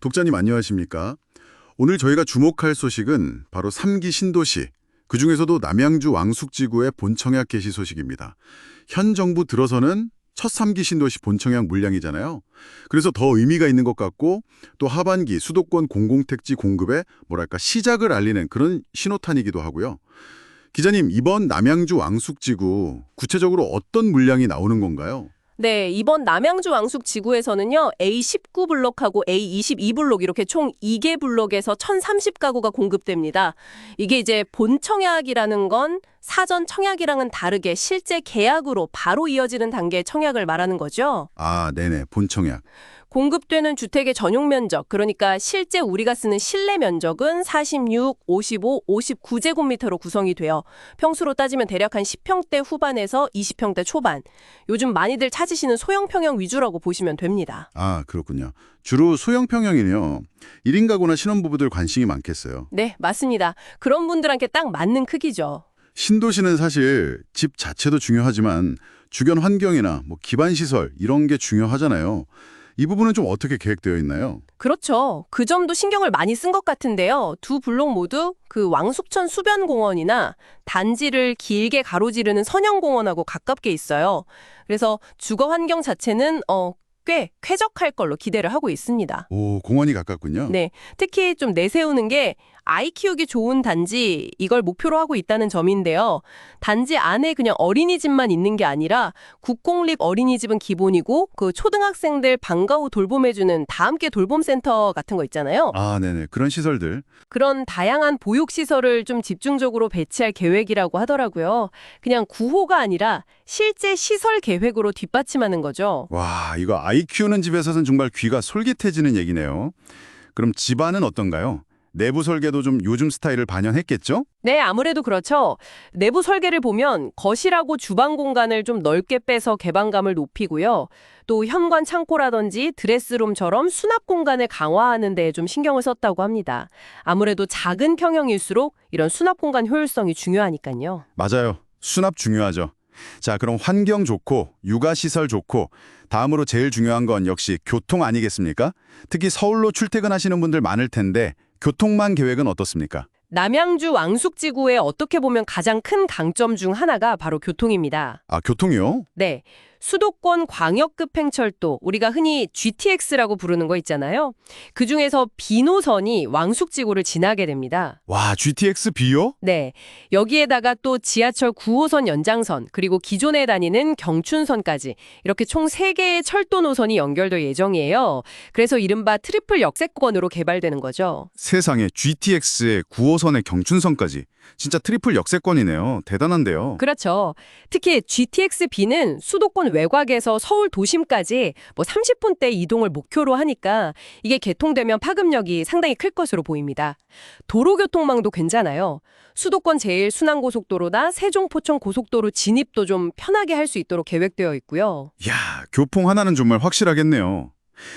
독자님 안녕하십니까? 오늘 저희가 주목할 소식은 바로 3기 신도시, 그 중에서도 남양주 왕숙지구의 본청약 개시 소식입니다. 현 정부 들어서는 첫 3기 신도시 본청약 물량이잖아요. 그래서 더 의미가 있는 것 같고 또 하반기 수도권 공공택지 공급에 뭐랄까 시작을 알리는 그런 신호탄이기도 하고요. 기자님, 이번 남양주 왕숙지구 구체적으로 어떤 물량이 나오는 건가요? 네, 이번 남양주 왕숙 지구에서는요. A19 블록하고 A22 블록 이렇게 총 2개 블록에서 1030가구가 공급됩니다. 이게 이제 본 청약이라는 건 사전 청약이랑은 다르게 실제 계약으로 바로 이어지는 단계의 청약을 말하는 거죠. 아, 네네, 본청약. 공급되는 주택의 전용 면적, 그러니까 실제 우리가 쓰는 실내 면적은 46, 55, 59제곱미터로 구성이 돼요. 평수로 따지면 대략 한 10평대 후반에서 20평대 초반. 요즘 많이들 찾으시는 소형 평형 위주라고 보시면 됩니다. 아, 그렇군요. 주로 소형 평형이네요. 1인 가구나 신혼부부들 관심이 많겠어요. 네, 맞습니다. 그런 분들한테 딱 맞는 크기죠. 신도시는 사실 집 자체도 중요하지만 주변 환경이나 뭐 기반 시설 이런 게 중요하잖아요. 이 부분은 좀 어떻게 계획되어 있나요? 그렇죠. 그 점도 신경을 많이 쓴 것 같은데요. 두 블록 모두 그 왕숙천 수변공원이나 단지를 길게 가로지르는 선형공원하고 가깝게 있어요. 그래서 주거 환경 자체는 어, 꽤 쾌적할 걸로 기대를 하고 있습니다. 오, 공원이 가깝군요. 네, 특히 좀 내세우는 게 아이 키우기 좋은 단지 이걸 목표로 하고 있다는 점인데요. 단지 안에 그냥 어린이집만 있는 게 아니라 국공립 어린이집은 기본이고 그 초등학생들 방과 후 돌봄해주는 다 함께 돌봄센터 같은 거 있잖아요. 아, 네네. 그런 시설들. 그런 다양한 보육 시설을 좀 집중적으로 배치할 계획이라고 하더라고요. 그냥 구호가 아니라 실제 시설 계획으로 뒷받침하는 거죠. 와, 이거 아이 키우는 집에서는 정말 귀가 솔깃해지는 얘기네요. 그럼 집안은 어떤가요? 내부 설계도 좀 요즘 스타일을 반영했겠죠? 네, 아무래도 그렇죠. 내부 설계를 보면 거실하고 주방 공간을 좀 넓게 빼서 개방감을 높이고요. 또 현관 창고라든지 드레스룸처럼 수납 공간을 강화하는 데에 좀 신경을 썼다고 합니다. 아무래도 작은 평형일수록 이런 수납 공간 효율성이 중요하니까요. 맞아요. 수납 중요하죠. 자, 그럼 환경 좋고 육아 시설 좋고 다음으로 제일 중요한 건 역시 교통 아니겠습니까? 특히 서울로 출퇴근하시는 분들 많을 텐데 교통망 계획은 어떻습니까? 남양주 왕숙지구의 어떻게 보면 가장 큰 강점 중 하나가 바로 교통입니다. 아, 교통이요? 네. 수도권 광역급 횡철도 우리가 흔히 GTX라고 부르는 거 있잖아요. 그중에서 비노선이 왕숙지구를 지나게 됩니다. 와, GTX B요? 네. 여기에다가 또 지하철 9호선 연장선 그리고 기존에 다니는 경춘선까지 이렇게 총 3개의 철도 노선이 연결될 예정이에요. 그래서 이른바 트리플 역세권으로 개발되는 거죠. 세상에 GTX에 9호선에 경춘선까지. 진짜 트리플 역세권이네요. 대단한데요. 그렇죠. 특히 GTX-B는 수도권 외곽에서 서울 도심까지 뭐 30분대 이동을 목표로 하니까 이게 개통되면 파급력이 상당히 클 것으로 보입니다. 도로교통망도 괜찮아요. 수도권 제1순환고속도로나 세종포천 고속도로 진입도 좀 편하게 할 수 있도록 계획되어 있고요. 야, 교통 하나는 정말 확실하겠네요.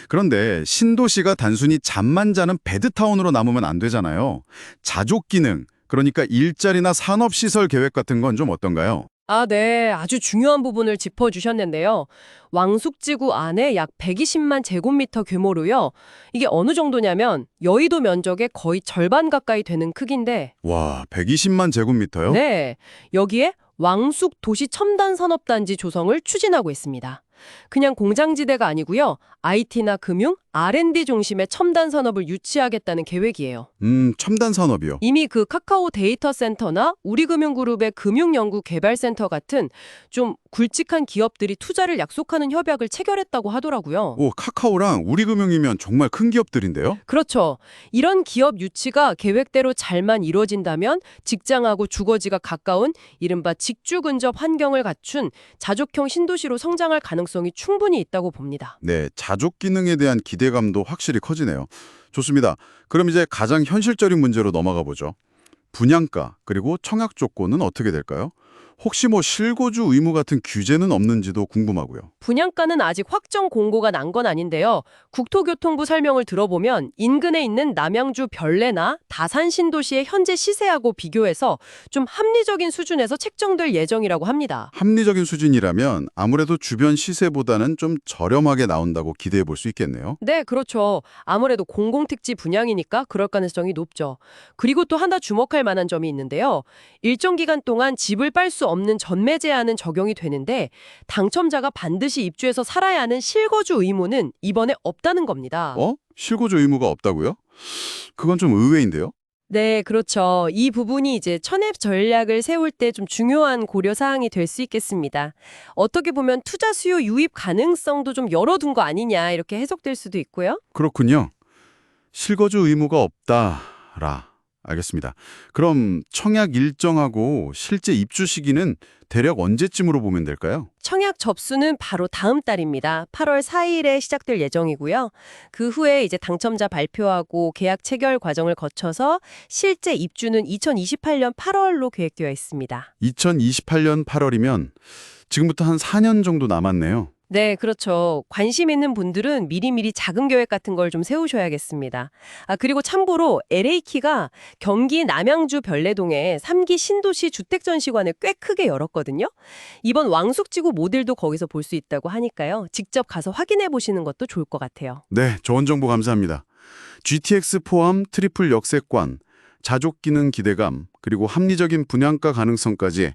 그런데 신도시가 단순히 잠만 자는 베드타운으로 남으면 안 되잖아요. 자족 기능, 그러니까 일자리나 산업시설 계획 같은 건 좀 어떤가요? 아, 네. 아주 중요한 부분을 짚어주셨는데요. 왕숙지구 안에 약 120만 제곱미터 규모로요. 이게 어느 정도냐면 여의도 면적의 거의 절반 가까이 되는 크기인데 와, 120만 제곱미터요? 네. 여기에 왕숙 도시 첨단 산업단지 조성을 추진하고 있습니다. 그냥 공장지대가 아니고요. IT나 금융, R&D 중심의 첨단 산업을 유치하겠다는 계획이에요. 음, 첨단 산업이요. 이미 그 카카오 데이터 센터나 우리금융그룹의 금융연구개발센터 같은 좀 굵직한 기업들이 투자를 약속하는 협약을 체결했다고 하더라고요. 오, 카카오랑 우리금융이면 정말 큰 기업들인데요? 그렇죠. 이런 기업 유치가 계획대로 잘만 이루어진다면 직장하고 주거지가 가까운 이른바 직주 근접 환경을 갖춘 자족형 신도시로 성장할 가능성이 충분히 있다고 봅니다. 네, 자족 기능에 대한 기대 감도 확실히 커지네요. 좋습니다. 그럼 이제 가장 현실적인 문제로 넘어가 보죠. 분양가 그리고 청약 조건은 어떻게 될까요? 혹시 뭐 실거주 의무 같은 규제는 없는지도 궁금하고요. 분양가는 아직 확정 공고가 난 건 아닌데요. 국토교통부 설명을 들어보면 인근에 있는 남양주 별내나 다산 신도시의 현재 시세하고 비교해서 좀 합리적인 수준에서 책정될 예정이라고 합니다. 합리적인 수준이라면 아무래도 주변 시세보다는 좀 저렴하게 나온다고 기대해 볼 수 있겠네요. 네, 그렇죠. 아무래도 공공택지 분양이니까 그럴 가능성이 높죠. 그리고 또 하나 주목할 만한 점이 있는데요. 일정 기간 동안 집을 빨수 없는 전매 제한은 적용이 되는데 당첨자가 반드시 입주해서 살아야 하는 실거주 의무는 이번에 없다는 겁니다. 어? 실거주 의무가 없다고요? 그건 좀 의외인데요. 네, 그렇죠. 이 부분이 이제 천앱 전략을 세울 때 좀 중요한 고려 사항이 될 수 있겠습니다. 어떻게 보면 투자 수요 유입 가능성도 좀 열어둔 거 아니냐 이렇게 해석될 수도 있고요. 그렇군요. 실거주 의무가 없다라. 알겠습니다. 그럼 청약 일정하고 실제 입주 시기는 대략 언제쯤으로 보면 될까요? 청약 접수는 바로 다음 달입니다. 8월 4일에 시작될 예정이고요. 그 후에 이제 당첨자 발표하고 계약 체결 과정을 거쳐서 실제 입주는 2028년 8월로 계획되어 있습니다. 2028년 8월이면 지금부터 한 4년 정도 남았네요. 네, 그렇죠. 관심 있는 분들은 미리미리 자금 계획 같은 걸 좀 세우셔야겠습니다. 아, 그리고 참고로 LA키가 경기 남양주 별내동에 3기 신도시 주택전시관을 꽤 크게 열었거든요. 이번 왕숙지구 모델도 거기서 볼 수 있다고 하니까요. 직접 가서 확인해 보시는 것도 좋을 것 같아요. 네, 좋은 정보 감사합니다. GTX 포함 트리플 역세권, 자족 기능 기대감, 그리고 합리적인 분양가 가능성까지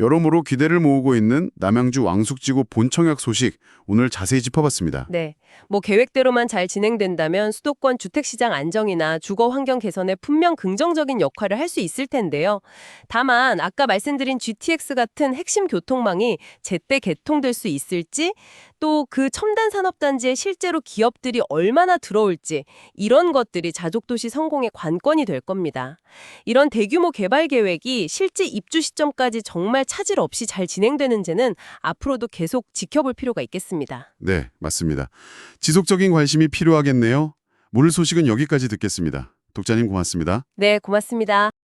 여러모로 기대를 모으고 있는 남양주 왕숙지구 본청약 소식 오늘 자세히 짚어봤습니다. 네. 뭐 계획대로만 잘 진행된다면 수도권 주택시장 안정이나 주거 환경 개선에 분명 긍정적인 역할을 할 수 있을 텐데요. 다만 아까 말씀드린 GTX 같은 핵심 교통망이 제때 개통될 수 있을지 또 그 첨단 산업단지에 실제로 기업들이 얼마나 들어올지 이런 것들이 자족도시 성공의 관건이 될 겁니다. 이런 대규모 개발 계획이 실제 입주 시점까지 정말 차질 없이 잘 진행되는지는 앞으로도 계속 지켜볼 필요가 있겠습니다. 네, 맞습니다. 지속적인 관심이 필요하겠네요. 물 소식은 여기까지 듣겠습니다. 독자님 고맙습니다. 네, 고맙습니다.